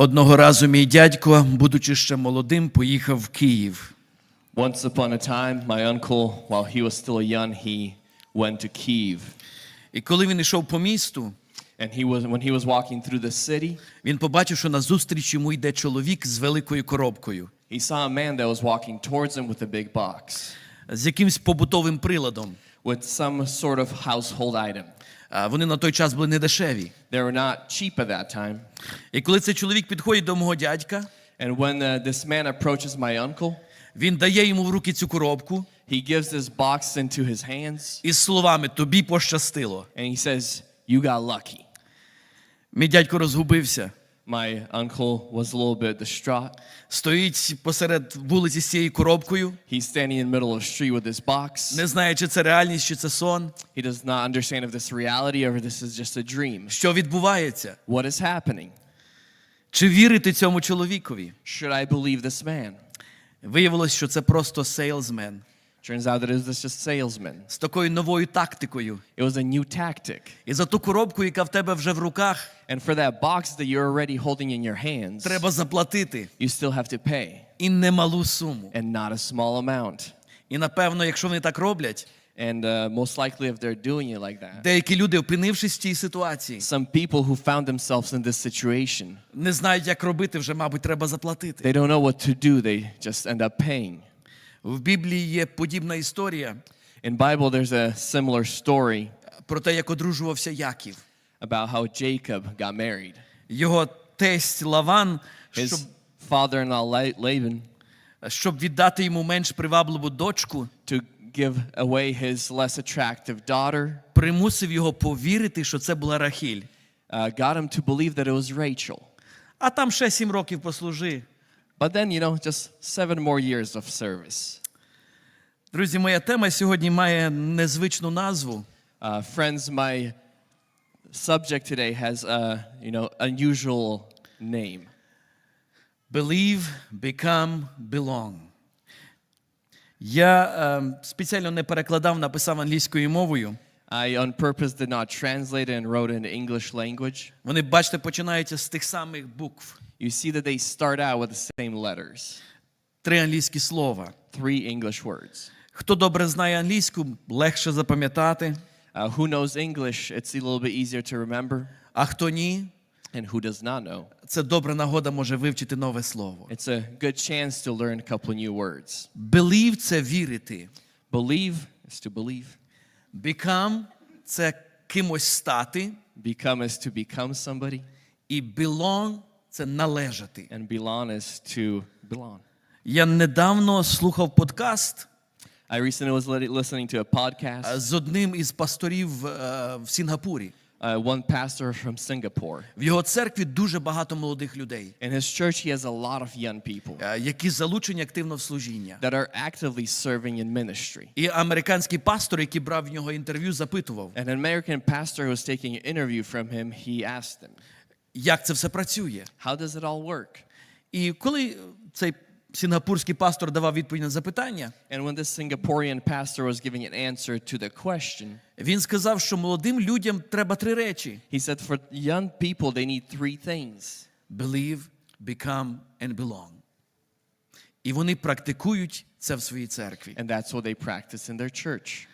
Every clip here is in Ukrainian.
Одного разу мій дядько, будучи ще молодим, поїхав в Київ. Once upon a time, my uncle, while he was still young, he went to Kiev. І коли він йшов по місту, And he was, when he was walking through the city, він побачив, що назустріч йому йде чоловік з великою коробкою, he saw a man that was walking towards him with a big box, з якимсь побутовим приладом. with some sort of household item. Вони на той час були недешеві. They were not cheap at that time. І коли цей чоловік підходить до мого дядька, And when uh, this man approaches my uncle, він дає йому в руки цю коробку he gives this box into his hands із словами Тобі пощастило. and he says, You got lucky. Мій дядько розгубився. My uncle was a little bit distraught. Стоїть посеред вулиці з цією коробкою, He's standing in the middle of the street with this box. не знає, чи це реальність, чи це сон. He does not understand if this is reality or if this is just a dream. Що відбувається? What is happening? Чи вірити цьому чоловікові? Should I believe this man? Виявилось, що це просто сейлзмен Turns out that it was just salesman. з такою новою тактикою. It was a new tactic. І за ту коробку, яка в тебе вже в руках, And for that box that you're already holding in your hands, треба заплатити. you still have to pay, І немалу суму. and not a small amount. І напевно, якщо вони так роблять, And uh, most likely, if they're doing it like that, деякі люди, опинившись в цій ситуації, some people who found themselves in this situation, не знають, як робити, вже, мабуть, треба заплатити. they don't know what to do. They just end up paying. В Біблії є подібна історія In Bible, there's a similar story про те, як одружувався Яків. about how Jacob got married. Його тесть Лаван, щоб, father-in-law Laban щоб віддати йому менш привабливу дочку, to give away his less attractive daughter, примусив його повірити, що це була Рахіль. uh, got him to believe that it was Rachel. А там ще сім років послужи. But then, you know, just seven more years of service. Друзі, моя тема сьогодні має незвичну назву. Uh, friends, my subject today has a, you know, unusual name. Believe, become, belong. Я е, спеціально не перекладав, написав англійською мовою. I, on purpose, did not translate and wrote in English language. Вони, бачите, починаються з тих самих букв. You see that they start out with the same letters, Три англійські слова. three English words. Хто добре знає англійську, легше запам'ятати, Uh, who knows English, it's a little bit easier to remember. а хто ні, And who does not know, це добра нагода може вивчити нове слово. it's a good chance to learn a couple of new words. Believe – це вірити. Believe is to believe. Become – це кимось стати. Become is to become somebody. І belong – це належати. And belong is to belong. Я недавно слухав подкаст I recently was listening to a е, podcast. з одним із пасторів е, в Сінгапурі. Uh, one pastor from Singapore. В його церкві дуже багато молодих людей, In his church, he has a lot of young people е, які залучені активно в служіння. that are actively serving in ministry. І американський пастор, який брав в нього інтерв'ю, запитував, an American pastor who was taking an interview from him, he asked him, як це все працює. How does it all work? І коли цей сінгапурський пастор давав відповідь на запитання, And when this Singaporean pastor was giving an answer to the question, він сказав, що молодим людям треба три речі: he said, For young people, they need three things believe, become and belong. І вони практикують це в своїй церкві. and that's what they practice in their church.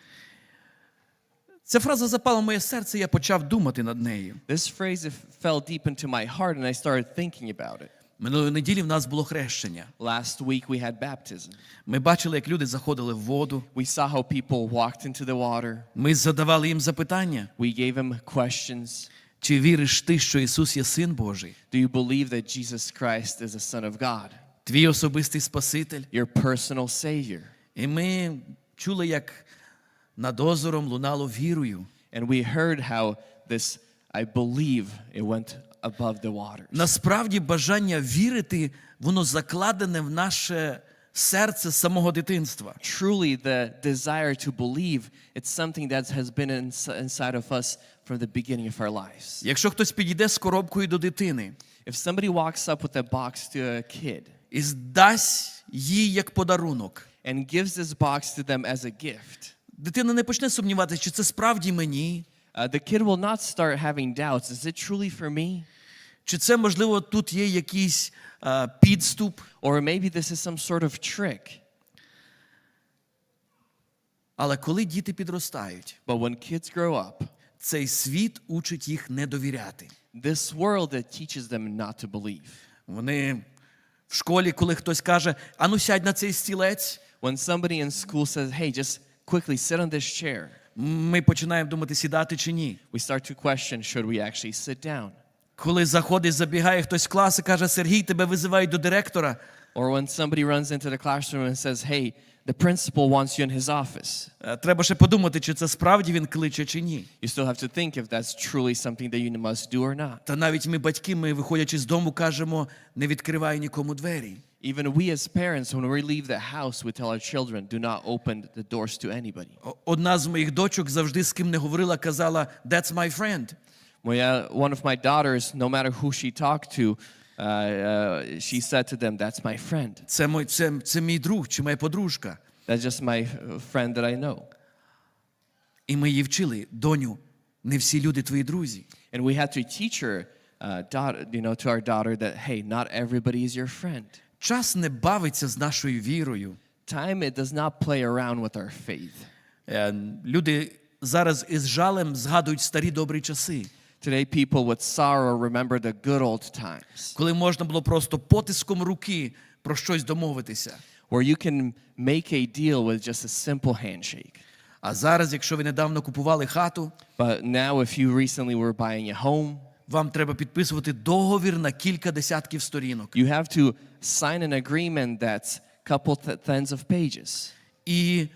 Ця фраза запала в моє серце, я почав думати над нею. This phrase fell deep into my heart, and I started thinking about it. Минулої неділі в нас було хрещення. Last week, we had baptism. Ми бачили, як люди заходили в воду. We saw how people walked into the water. Ми задавали їм запитання: We gave them questions. чи віриш ти, що Ісус є Син Божий, Do you believe that Jesus Christ is the Son of God, твій особистий Спаситель? your personal Savior? І ми чули, як над озером лунало вірою. And we heard how this, I believe, it went above the waters. Насправді бажання вірити, воно закладене в наше серце з самого дитинства. Truly, the desire to believe, it's something that has been inside of us from the beginning of our lives. Якщо хтось підійде з коробкою до дитини If somebody walks up with a box to a kid і здасть їй як подарунок, and gives this box to them as a gift, дитина не почне сумніватися, чи це справді мені, uh, the kid will not start having doubts. Is it truly for me? Чи це, можливо, тут є якийсь підступ? Or maybe this is some sort of trick. Але коли діти підростають, But when kids grow up, цей світ учить їх не довіряти. this world that teaches them not to believe. Вони в школі, коли хтось каже, ану сядь на цей стілець, When somebody in school says, hey, just quickly sit on this chair, ми починаємо думати, сідати чи ні. we start to question should we actually sit down? Коли заходить, забігає хтось в клас і каже, Сергій, тебе визивають до директора. Or when somebody runs into the classroom and says, hey, the principal wants you in his office. Е, Треба ще подумати, чи це справді він кличе, чи ні. You still have to think if that's truly something that you must do or not. Та навіть ми, батьки, ми, виходячи з дому, кажемо, не відкривай нікому двері. Even we as parents, when we leave the house, we tell our children, do not open the doors to anybody. О- Одна з моїх дочок завжди з ким не говорила, казала, that's my friend. Моя, one of my daughters, no matter who she talked to, uh, uh, she said to them, that's my friend. Це, мой, це, це мій друг чи моя подружка. That's just my uh, friend that I know. І ми її вчили, доню, не всі люди твої друзі. And we had to teach her, uh, daughter, you know, to our daughter that, hey, not everybody is your friend. Час не бавиться з нашою вірою. Time, it does not play around with our faith. Е, Люди зараз із жалем згадують старі добрі часи, Today, people with sorrow remember the good old times коли можна було просто потиском руки про щось домовитися. where you can make a deal with just a simple handshake. А зараз, якщо ви недавно купували хату, But now, if you recently were buying a home, вам треба підписувати договір на кілька десятків сторінок. you have to sign an agreement that's couple tens of pages. І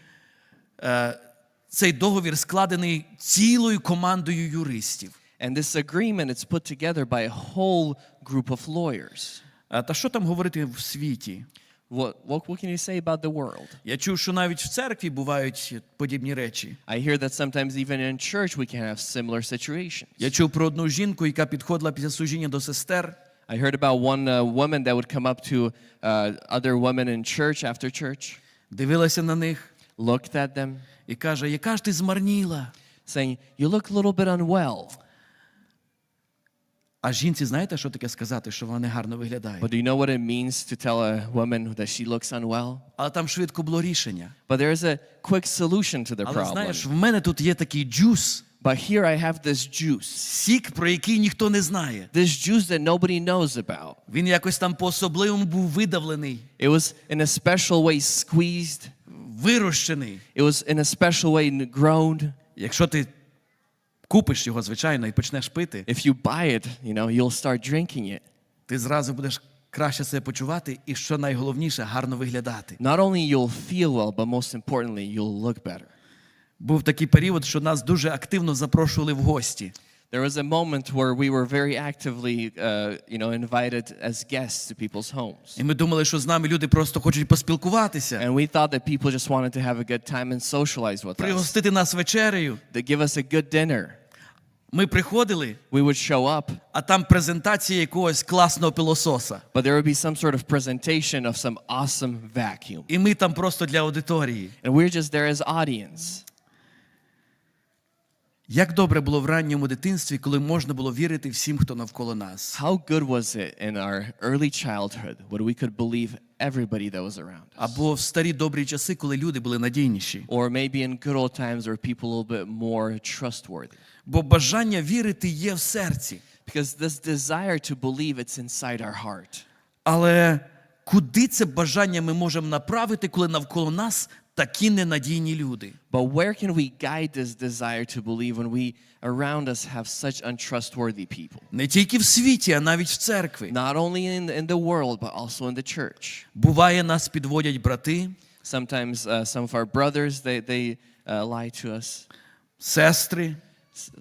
е, цей договір складений цілою командою юристів. And this agreement is put together by a whole group of lawyers. А, та що там говорити в світі? What, what, what can you say about the world? Я чув, що навіть в церкві бувають подібні речі. I hear that sometimes even in church we can have similar situations. Я чув про одну жінку, яка підходила після служіння до сестер, I heard about one uh, woman that would come up to uh, other women in church after church, дивилася на них looked at them, і каже: Яка ж ти змарніла? saying, You look a little bit unwell. А жінці, знаєте, що таке сказати, що вона негарно виглядає? But do you know what it means to tell a woman that she looks unwell? Але там швидко було рішення. But there is a quick solution to the Але problem. знаєш, в мене тут є такий джус, But here I have this juice, сік, про який ніхто не знає. this juice that nobody knows about. Він якось там по-особливому був видавлений, It was in a special way squeezed, вирощений. it was in a special way grown. Якщо ти купиш його, звичайно, і почнеш пити, If you buy it, you know, you'll start drinking it. ти зразу будеш краще себе почувати і, що найголовніше, гарно виглядати. Not only you'll feel well, but most importantly, you'll look better. Був такий період, що нас дуже активно запрошували в гості. There was a moment where we were very actively, uh, you know, invited as guests to people's homes. І ми думали, що з нами люди просто хочуть поспілкуватися, And we thought that people just wanted to have a good time and socialize with us. пригостити нас вечерею. They give us a good dinner. Ми приходили, We would show up, а там презентація якогось класного пилососа. but there would be some sort of presentation of some awesome vacuum. І ми там просто для аудиторії. And we're just there as audience. Як добре було в ранньому дитинстві, коли можна було вірити всім, хто навколо нас. How good was it in our early childhood when we could believe everybody that was around us? Або в старі добрі часи, коли люди були надійніші. Or maybe in good old times where people a little bit more trustworthy. Бо бажання вірити є в серці. Because this desire to believe it's inside our heart. Але куди це бажання ми можемо направити, коли навколо нас такі ненадійні люди? But where can we guide this desire to believe when we around us have such untrustworthy people? Не тільки в світі, а навіть в церкві. Not only in, in the world, but also in the church. Буває, нас підводять брати, Sometimes uh, some of our brothers, they, they uh, lie to us. сестри, S-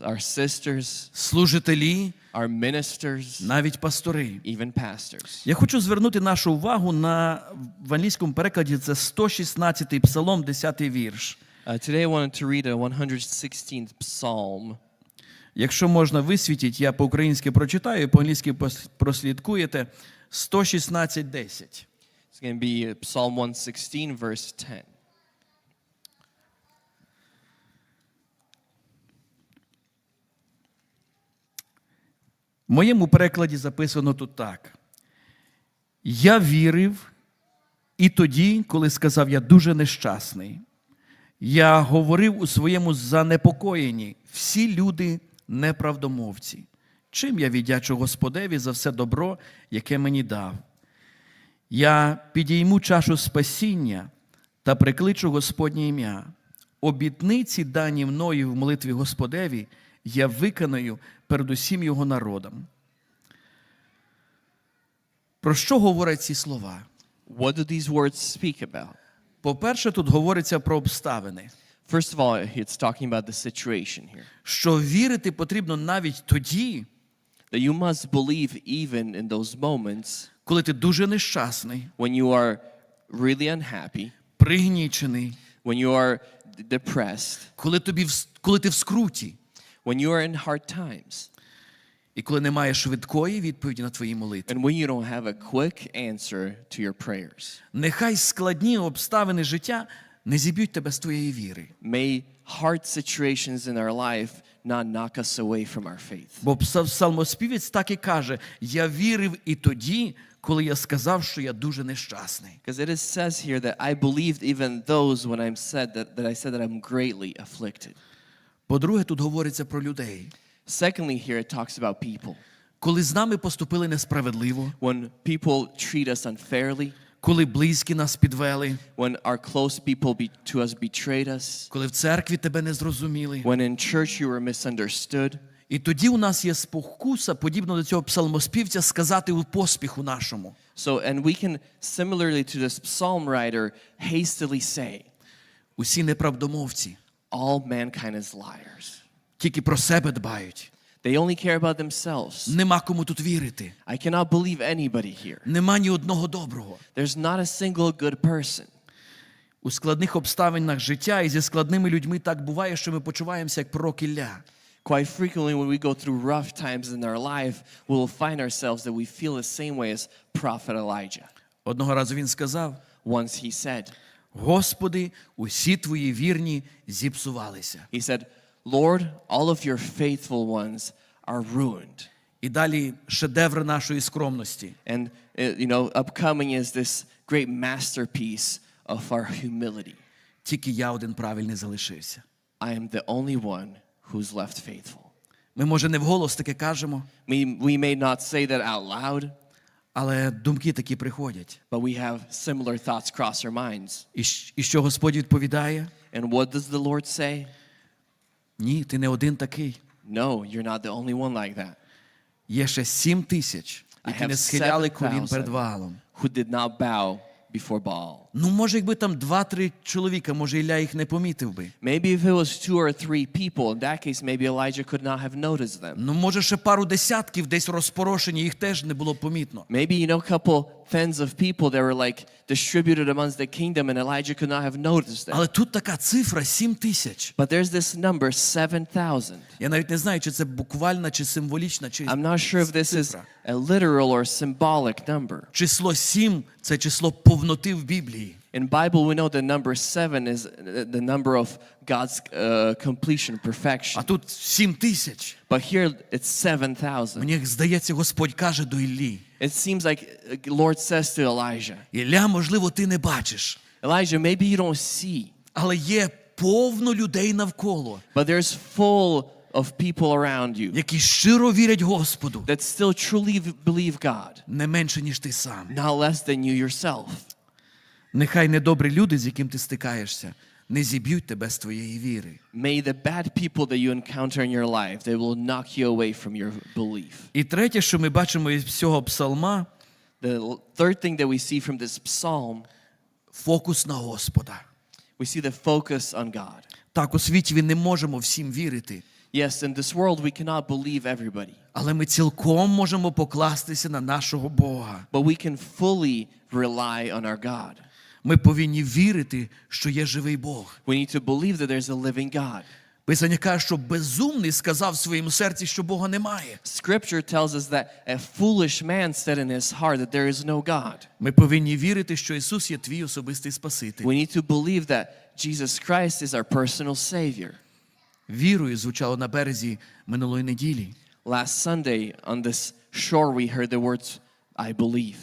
Our sisters, служителі, our ministers, навіть пастори. even pastors. Я хочу звернути нашу увагу на в англійському перекладі це 116-й псалом, 10-й вірш. Uh, today I wanted to read a 116th Psalm. Якщо можна висвітіть, я по-українськи прочитаю, по-англійськи прослідкуєте. 116.10. It's going to be Psalm 116, verse 10. В моєму перекладі записано тут так. Я вірив і тоді, коли сказав, я дуже нещасний. Я говорив у своєму занепокоєнні, всі люди неправдомовці. Чим я віддячу Господеві за все добро, яке мені дав? Я підійму чашу спасіння та прикличу Господнє ім'я. Обітниці, дані мною в молитві Господеві, я виконаю перед усім його народом. Про що говорять ці слова? What do these words speak about? По-перше, тут говориться про обставини, First of all, it's talking about the situation here. що вірити потрібно навіть тоді, That you must believe even in those moments коли ти дуже нещасний, when you are really unhappy, пригнічений, when you are depressed, коли, тобі коли ти в скруті, when you are in hard times, і коли немає швидкої відповіді на твої молитви. and when you don't have a quick answer to your prayers. Нехай складні обставини життя не зіб'ють тебе з твоєї віри. May hard situations in our life not knock us away from our faith. Бо псалмоспівець так і каже: Я вірив і тоді, коли я сказав, що я дуже нещасний. Because it says here that I believed even those when I'm said that, that I said that I'm greatly afflicted. По-друге, тут говориться про людей. Secondly, here it talks about people. Коли з нами поступили несправедливо, When people treat us unfairly, коли близькі нас підвели, when our close people be, to us betrayed us, коли в церкві тебе не зрозуміли. when in church you were misunderstood, І тоді у нас є спокуса, подібно до цього псалмоспівця, сказати у поспіху нашому. so and we can similarly to this psalm writer hastily say, Усі неправдомовці, all mankind is liars. тільки про себе дбають. They only care about themselves. Нема кому тут вірити. I cannot believe anybody here. Нема ні одного доброго. There's not a single good person. У складних обставинах життя і зі складними людьми так буває, що ми почуваємося як пророк Ілля. Quite frequently, when we go through rough times in our life, we will find ourselves that we feel the same way as Prophet Elijah. Одного разу він сказав: Once he said, Господи, усі твої вірні зіпсувалися. He said, Lord, all of your faithful ones are ruined. І далі шедевр нашої скромності. And, uh, you know, upcoming is this great masterpiece of our humility. Тільки я один правильний залишився. I am the only one who's left faithful. Ми, може, не вголос таке кажемо, We, we may not say that out loud, але думки такі приходять. but we have similar thoughts cross our minds. І, щ- і що Господь відповідає? And what does the Lord say? Ні, ти не один такий. No, you're not the only one like that. Є ще сім тисяч, I які have не схиляли колін 7,000 перед валом. who did not bow before Baal. Ну, може, якби там два-три чоловіка, може, Ілля їх не помітив би. Maybe if it was two or three people, in that case, maybe Elijah could not have noticed them. Ну, може, ще пару десятків десь розпорошені, їх теж не було помітно. Maybe, you know, a couple tens of people that were like distributed amongst the kingdom, and Elijah could not have noticed them. Але тут така цифра сім тисяч. But there's this number, 7,000. Я навіть не знаю, чи це буквальна, чи символічна, чи I'm not sure if this is цифра. a literal or symbolic number. Число сім це число повноти в Біблії. In Bible, we know the number seven is the number of God's uh, completion, perfection. А тут сім тисяч. But here it's 7,000. Мені здається, Господь каже до Іллі. It seems like uh, Lord says to Elijah, Ілля, можливо, ти не бачиш, Elijah, maybe you don't see, але є повно людей навколо, but there's full of people around you які щиро вірять Господу, that still truly v- believe God, не менше, ніж ти сам. not less than you yourself. Нехай недобрі люди, з яким ти стикаєшся, не зіб'ють тебе з твоєї віри. May the bad people that you encounter in your life, they will knock you away from your belief. І третє, що ми бачимо із цього псалма, The third thing that we see from this psalm, фокус на Господа. we see the focus on God. Так, у світі ми не можемо всім вірити, Yes, in this world we cannot believe everybody, але ми цілком можемо покластися на нашого Бога. but we can fully rely on our God. Ми повинні вірити, що є живий Бог. We need to believe that there's a living God. Писання каже, що безумний сказав в своєму серці, що Бога немає. Scripture tells us that a foolish man said in his heart that there is no God. Ми повинні вірити, що Ісус є твій особистий Спаситель. We need to believe that Jesus Christ is our personal Savior. Вірою звучало на березі минулої неділі. Last Sunday on this shore, we heard the words, I believe.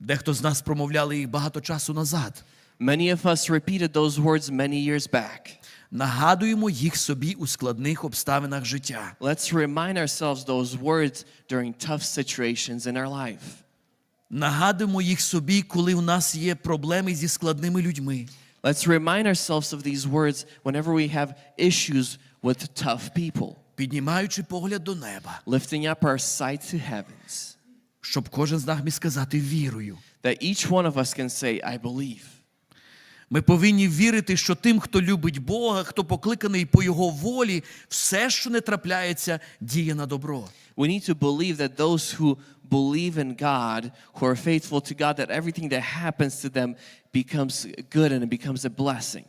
Дехто з нас промовляли їх багато часу назад. Many of us repeated those words many years back. Нагадуємо їх собі у складних обставинах життя. Let's remind ourselves those words during tough situations in our life. Нагадуємо їх собі, коли у нас є проблеми зі складними людьми. Let's remind ourselves of these words whenever we have issues with tough people, піднімаючи погляд до неба, lifting up our sight to heavens, щоб кожен з нас міг сказати вірою. that each one of us can say, I believe. Ми повинні вірити, що тим, хто любить Бога, хто покликаний по Його волі, все, що не трапляється, діє на добро. We need to believe that those who believe in God, who are faithful to God, that everything that happens to them becomes good and it becomes a blessing.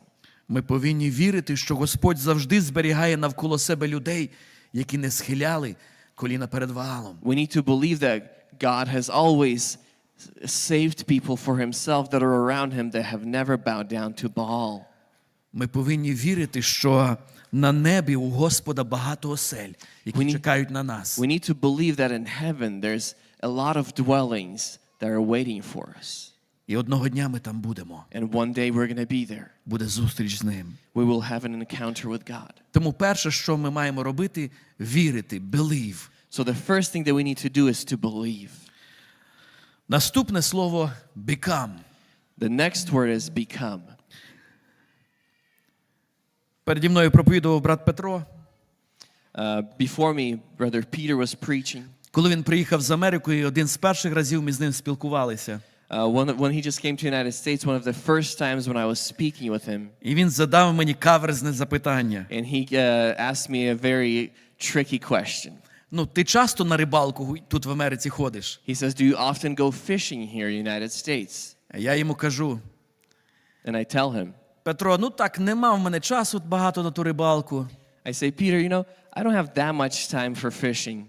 Ми повинні вірити, що Господь завжди зберігає навколо себе людей, які не схиляли коліна перед Ваалом. We need to believe that God has always saved people for himself that are around him that have never bowed down to Baal. Ми повинні вірити, що на небі у Господа багато осель, які We need- чекають на нас. We need to believe that in heaven there's a lot of dwellings that are waiting for us. І одного дня ми там будемо. And one day we're going to be there. Буде зустріч з ним. We will have an encounter with God. Тому перше, що ми маємо робити, вірити, believe. So the first thing that we need to do is to believe. Наступне слово become. The next word is become. Переді мною проповідував брат Петро. Uh, before me, Brother Peter was preaching. Коли він приїхав з Америки, і один з перших разів ми з ним спілкувалися. Uh, when, when he just came to the United States, one of the first times when I was speaking with him, І він задав мені каверзне запитання. and he uh, asked me a very tricky question. Ну, ти часто на рибалку тут в Америці ходиш? He says, Do you often go fishing here in the United States? Я йому кажу: And I tell him, Петро, ну так, нема в мене часу багато на ту рибалку. I say, Peter, you know, I don't have that much time for fishing.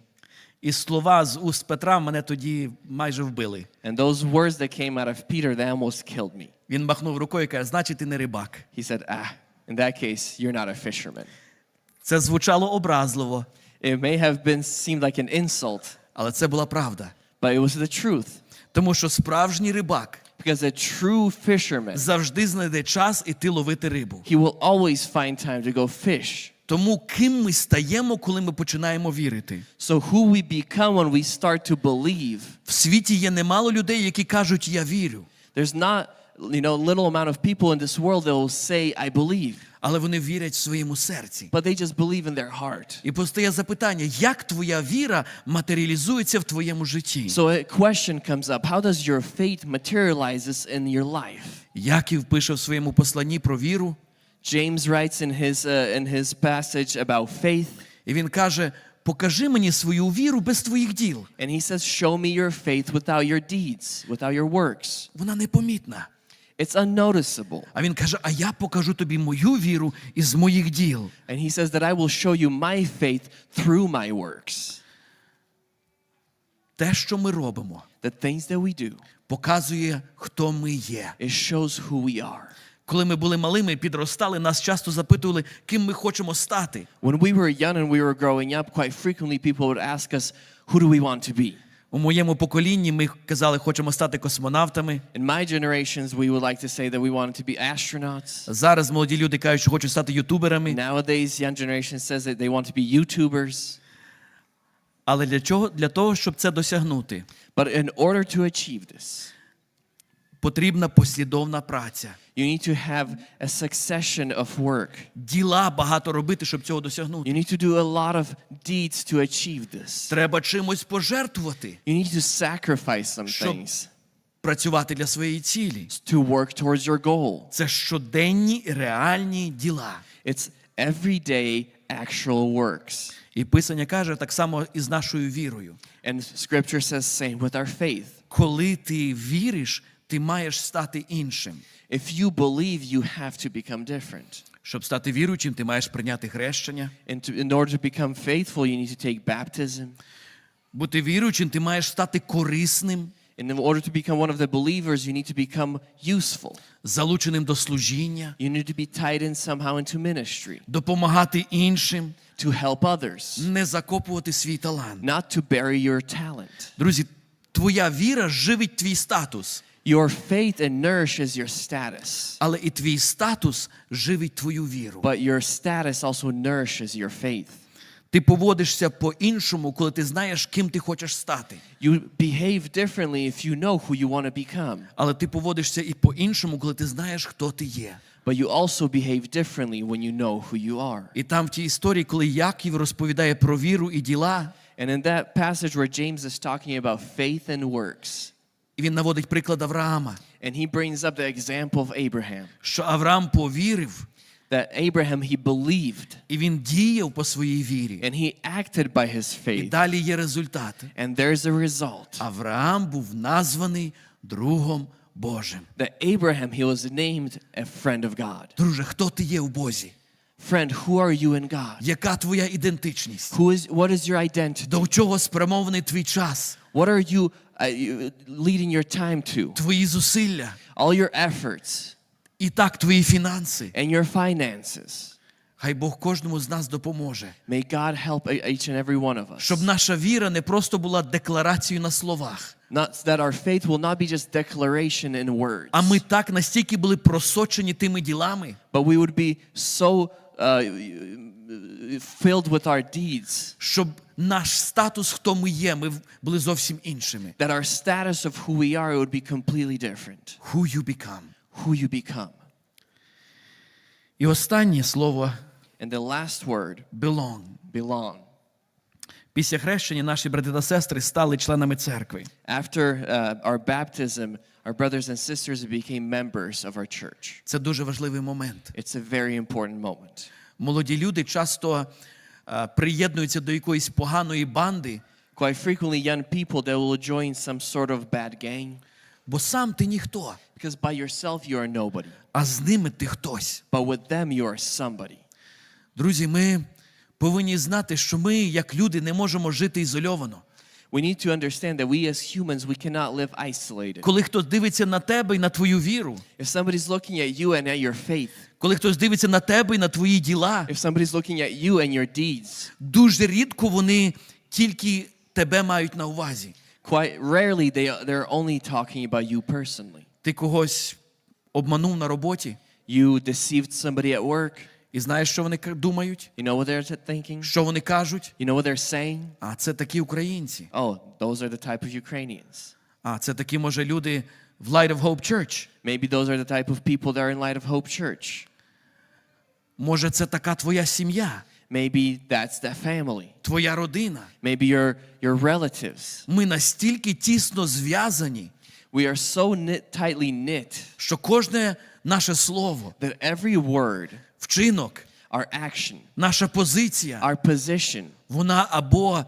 І слова з уст Петра мене тоді майже вбили. And those words that came out of Peter, they almost killed me. Він махнув рукою і каже, значить, ти не рибак. He said, Ah, in that case, you're not a fisherman. Це звучало образливо, It may have been seemed like an insult, але це була правда. but it was the truth. Тому що справжній рибак Because a true fisherman, завжди знайде час іти ловити рибу. he will always find time to go fish. Тому ким ми стаємо, коли ми починаємо вірити? So who we become when we start to believe, В світі є немало людей, які кажуть, я вірю, there's not, you know, little amount of people in this world that will say, I believe, Але вони вірять в своєму серці. but they just believe in their heart. І постає запитання, як твоя віра матеріалізується в твоєму житті? So a question comes up how does your faith materializes in your life? Яків пише в своєму посланні про віру, James writes in his, uh, in his passage about faith, і він каже: покажи мені свою віру без твоїх діл. and he says, Show me your faith without your deeds, without your works. Вона непомітна. It's unnoticeable. А він каже: А я покажу тобі мою віру із моїх діл. And he says that I will show you my faith through my works. Те, що ми робимо, The things that we do, показує, хто ми є. it shows who we are. Коли ми були малими, підростали, нас часто запитували, ким ми хочемо стати. When we were young and we were growing up, quite frequently people would ask us, Who do we want to be? У моєму поколінні ми казали, хочемо стати космонавтами. In my generations, we would like to say that we wanted to be astronauts. Зараз молоді люди кажуть, що хочуть стати ютуберами. Nowadays, young generation says that they want to be YouTubers. Але для чого? Для того, щоб це досягнути, But in order to achieve this, потрібна послідовна праця. you need to have a succession of work. Діла багато робити, щоб цього досягнути. You need to do a lot of deeds to achieve this. Треба чимось пожертвувати, You need to sacrifice some Щоб- things працювати для своєї цілі. to work towards your goal. Це щоденні реальні діла. It's everyday actual works. І Писання каже так само і з нашою вірою. And scripture says same with our faith. Коли ти віриш, ти маєш стати іншим. If you believe, you have to become different. Щоб стати віруючим, ти маєш прийняти хрещення. And to, in order to become faithful, you need to take baptism. Бути віруючим, ти маєш стати корисним. And in order to become one of the believers, you need to become useful. залученим до служіння, You need to be tied in somehow into ministry, допомагати іншим, to help others, не закопувати свій талант. not to bury your talent. Друзі, твоя віра живить твій статус, Your faith and nourishes your status, але і твій статус живить твою віру. but your status also nourishes your faith. Ти поводишся по-іншому, коли ти знаєш, ким ти хочеш стати. You behave differently if you know who you want to become, Але ти поводишся і по-іншому, коли ти знаєш, хто ти є. but you also behave differently when you know who you are. І там в тій історії, коли Яків розповідає про віру і діла, And in that passage where James is talking about faith and works, І він наводить приклад Авраама, and he brings up the example of Abraham, що Авраам повірив, that Abraham he believed і він діяв по своїй вірі. and he acted by his faith. І далі є результати. and there's a result. Авраам був названий другом Божим. That Abraham he was named a friend of God. Друже, хто ти є у Бозі? Friend, who are you in God? Яка твоя ідентичність? Who is what is your identity? До чого спрямований твій час, What are you, uh, you leading your time to? твої зусилля, All your efforts і так твої фінанси? and your finances. Хай Бог кожному з нас допоможе, May God help e- each and every one of us. щоб наша віра не просто була декларацією на словах, Not that our faith will not be just declaration in words, а ми так настільки були просочені тими ділами, but we would be so uh, filled with our deeds щоб наш статус, хто ми є, ми в- були зовсім іншими. that our status of who we are would be completely different. Who you become. Who you become. І останнє слово And the last word, belong. belong. Після хрещення наші брати та сестри стали членами церкви. After uh, our baptism, our brothers and sisters became members of our church. Це дуже важливий момент. It's a very important moment. Молоді люди часто е, приєднуються до якоїсь поганої банди, Quite frequently, young people they will join some sort of bad gang бо сам ти ніхто, because by yourself you are nobody, а з ними ти хтось. but with them you are somebody. Друзі, ми повинні знати, що ми, як люди, не можемо жити ізольовано. We need to understand that we as humans we cannot live isolated. Коли хтось дивиться на тебе і на твою віру, If somebody's looking at you and at your faith, коли хтось дивиться на тебе і на твої діла, if somebody's looking at you and your deeds, дуже рідко вони тільки тебе мають на увазі. quite rarely they they're only talking about you personally. Ти когось обманув на роботі, You deceived somebody at work. і знаєш, що вони к- думають, You know what they're thinking? що вони кажуть. You know what they're saying? А це такі українці. Oh, those are the type of Ukrainians. А це такі, може, люди в Light of Hope Church. Maybe those are the type of people that are in Light of Hope Church. Може, це така твоя сім'я, Maybe that's the family. твоя родина. Maybe your your relatives. Ми настільки тісно зв'язані, We are so knit, tightly knit що кожне наше слово, that every word, вчинок, our action, наша позиція, our position, вона або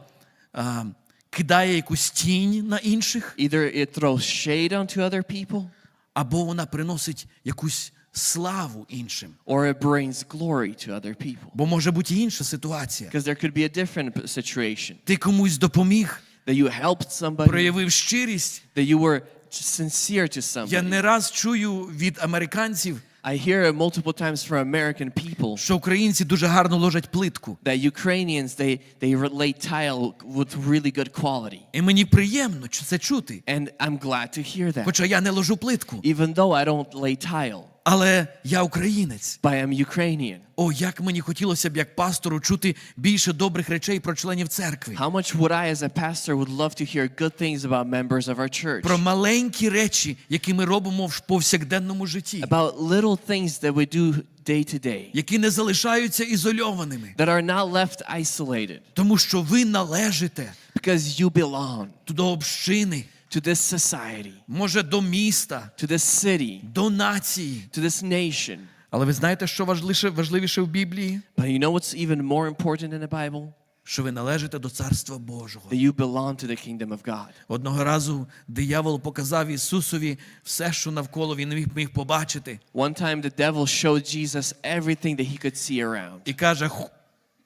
а, кидає якусь тінь на інших, either it throws shade onto other people або вона приносить якусь славу іншим. or it brings glory to other people. Бо може бути інша ситуація. Because there could be a different situation Ти комусь допоміг, that you helped somebody, проявив щирість. that you were sincere to somebody. Я не раз чую від американців, I hear it multiple times from American people що українці дуже гарно ложать плитку. that Ukrainians they they lay tile with really good quality. І мені приємно чу- це чути. And I'm glad to hear that. Хоча я не ложу плитку, Even though I don't lay tile, Але я українець. but I'm Ukrainian. О, як мені хотілося б як пастору чути більше добрих речей про членів церкви. How much would I, as a pastor, would love to hear good things about members of our church? Про маленькі речі, які ми робимо в повсякденному житті, About little things that we do day to day які не залишаються ізольованими, that are not left isolated тому що ви належите because you belong до общини, to this society, може до міста, to this city, до нації. to this nation. Але ви знаєте, що важливіше, важливіше в Біблії? But you know what's even more important in the Bible? Що ви належите до Царства Божого. That you belong to the kingdom of God. Одного разу диявол показав Ісусові все, що навколо він міг, міг побачити, One time the devil showed Jesus everything that he could see around. і каже: «Ху-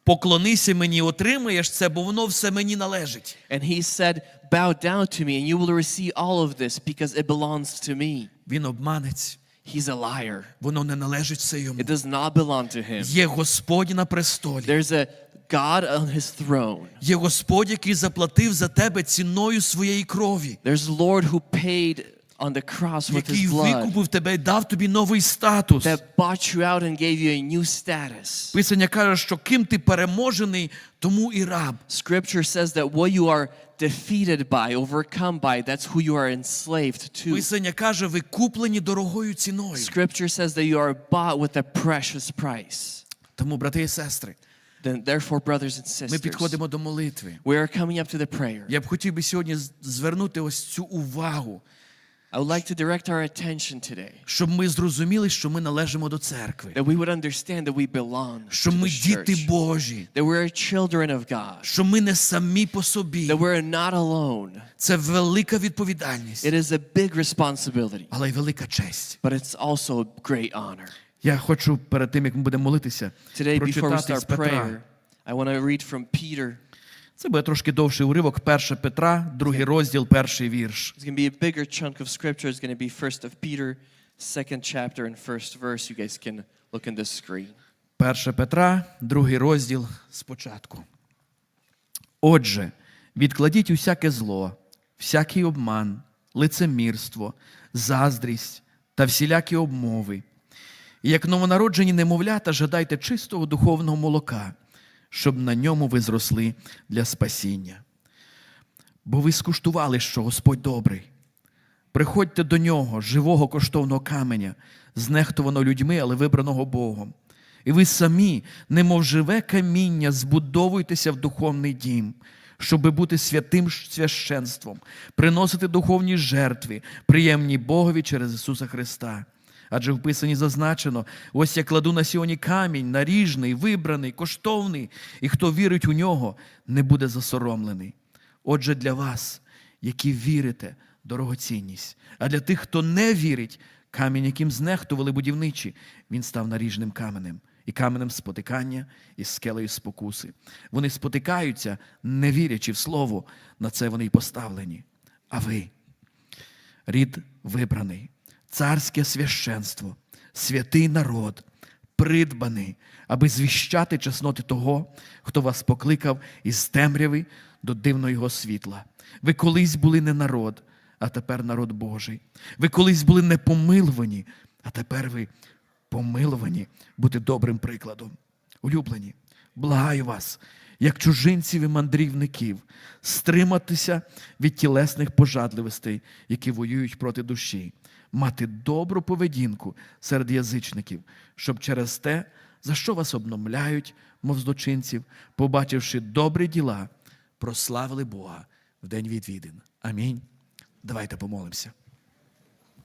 поклонися мені, отримаєш це, бо воно все мені належить. And he said, Bow down to me, and you will receive all of this because it belongs to me. Він обманець, He's a liar. воно не належить все йому. It does not belong to him. Є Господь на престолі. There's a God on his throne. Є Господь, який заплатив за тебе ціною своєї крові, There's Lord who paid on the cross with який his blood, викупив тебе і дав тобі новий статус. that bought you out and gave you a new status. Писання каже, що ким ти переможений, тому і раб. Scripture says that what you are defeated by, overcome by, that's who you are enslaved to. Писання каже, ви куплені дорогою ціною. Scripture says that you are bought with a precious price. Тому, брати і сестри, Then, therefore, brothers and ми sisters, підходимо до молитви. we are coming up to the prayer. Я б хотів би сьогодні з- звернути ось цю увагу, I would like to direct our attention today щоб ми зрозуміли, що ми належимо до церкви, that we would understand that we belong що to ми this діти church, Божі, that we're children of God, що ми не самі по собі. that we're not alone. Це велика відповідальність, It is a big responsibility, але й велика честь. but it's also a great honor. Я хочу перед тим, як ми будемо молитися, Today, before we прочитати з start Петра. prayer, I want to read from Peter. Це буде трошки довший уривок, 1 Петра, другий розділ, перший вірш. It's going to be a bigger chunk of scripture. It's going to be first of Peter, second chapter and first verse. You guys can look in the screen. 1 Петра, другий розділ спочатку. Отже, відкладіть усяке зло, всякий обман, лицемірство, заздрість та всілякі обмови. І як новонароджені немовлята, жадайте чистого духовного молока, щоб на ньому ви зросли для спасіння. Бо ви скуштували, що Господь добрий. Приходьте до нього, живого коштовного каменя, знехтуваного людьми, але вибраного Богом. І ви самі, немов живе каміння, збудовуйтеся в духовний дім, щоби бути святим священством, приносити духовні жертви, приємні Богові через Ісуса Христа. Адже в Писанні зазначено: ось я кладу на сіоні камінь, наріжний, вибраний, коштовний, і хто вірить у нього, не буде засоромлений. Отже, для вас, які вірите, дорогоцінність. А для тих, хто не вірить, камінь, яким знехтували будівничі, він став наріжним каменем, і каменем спотикання, і скелею спокуси. Вони спотикаються, не вірячи в слово, на це вони й поставлені. А ви, рід вибраний, царське священство, святий народ, придбаний, аби звіщати чесноти того, хто вас покликав із темряви до дивного його світла. Ви колись були не народ, а тепер народ Божий. Ви колись були не помилувані, а тепер ви помилувані бути добрим прикладом. Улюблені, благаю вас, як чужинців і мандрівників, стриматися від тілесних пожадливостей, які воюють проти душі, мати добру поведінку серед язичників, щоб через те, за що вас обномляють, мов злочинців, побачивши добрі діла, прославили Бога в день відвідин. Амінь. Давайте помолимося.